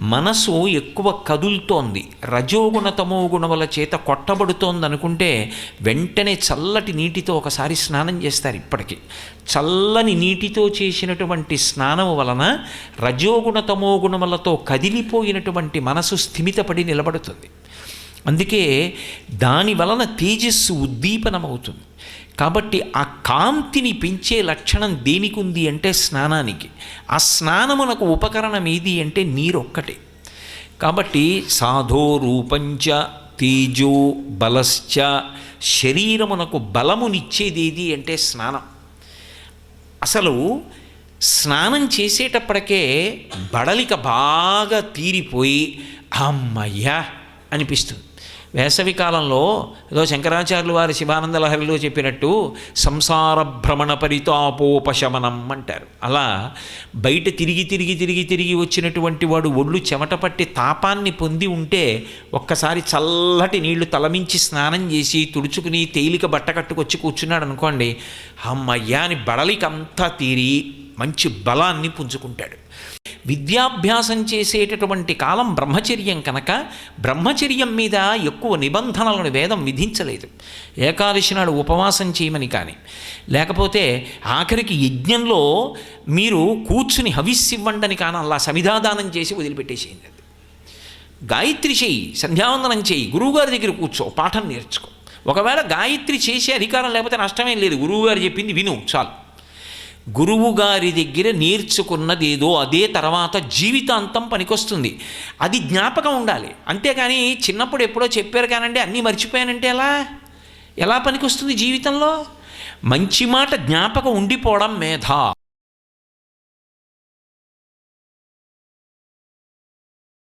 మనసు ఎక్కువ కదులుతోంది. రజోగుణ తమోగుణముల చేత కొట్టబడుతోంది అనుకుంటే వెంటనే చల్లటి నీటితో ఒకసారి స్నానం చేస్తారు ఇప్పటికీ. చల్లని నీటితో చేసినటువంటి స్నానం వలన రజోగుణ తమోగుణములతో కదిలిపోయినటువంటి మనసు స్థిమితపడి నిలబడుతుంది. అందుకే దాని వలన తేజస్సు ఉద్దీపనమవుతుంది. కాబట్టి ఆ కాంతిని పెంచే లక్షణం దేనికి ఉంది అంటే స్నానానికి. ఆ స్నానమునకు ఉపకరణం ఏది అంటే నీరొక్కటే. కాబట్టి సాధో రూపంచ తేజో బలశ్చ శరీరమునకు బలమునిచ్చేది ఏది అంటే స్నానం. అసలు స్నానం చేసేటప్పటికే బడలిక బాగా తీరిపోయి అమ్మయ్యా! అనిపిస్తుంది. వేసవి కాలంలో ఏదో శంకరాచార్యులు వారి శివానంద లహరిలో చెప్పినట్టు సంసార భ్రమణ పరితాపోపశమనం అంటారు. అలా బయట తిరిగి తిరిగి తిరిగి తిరిగి వచ్చినటువంటి వాడు ఒళ్ళు చెమట పట్టి తాపాన్ని పొంది ఉంటే ఒక్కసారి చల్లటి నీళ్ళు తలమించి స్నానం చేసి తుడుచుకుని తేలిక బట్ట కట్టుకొచ్చి కూర్చున్నాడు అనుకోండి అమ్మయ్యా అని బడలికంతా తీరి మంచి బలాన్ని పుంజుకుంటాడు. విద్యాభ్యాసం చేసేటటువంటి కాలం బ్రహ్మచర్యం కనుక బ్రహ్మచర్యం మీద ఎక్కువ నిబంధనలను వేదం విధించలేదు. ఏకాదశి నాడు ఉపవాసం చేయమని కానీ లేకపోతే ఆఖరికి యజ్ఞంలో మీరు కూర్చుని హవిస్సివ్వండని కానీ అలా సమిధాదానం చేసి వదిలిపెట్టేసేయండి. అది గాయత్రి చేయి సంధ్యావందనం చేయి గురువుగారి దగ్గర కూర్చో పాఠం నేర్చుకో. ఒకవేళ గాయత్రి చేసే అధికారం లేకపోతే నష్టమేం లేదు. గురువుగారు చెప్పింది విను చాలు. గురువుగారి దగ్గర నేర్చుకున్నది ఏదో అదే తర్వాత జీవితాంతం పనికొస్తుంది. అది జ్ఞాపకం ఉండాలి. అంతేకాని చిన్నప్పుడు ఎప్పుడో చెప్పారు కానండి అన్నీ మర్చిపోయానంటే ఎలా? ఎలా పనికొస్తుంది జీవితంలో? మంచి మాట జ్ఞాపకం ఉండిపోవడం మేధ.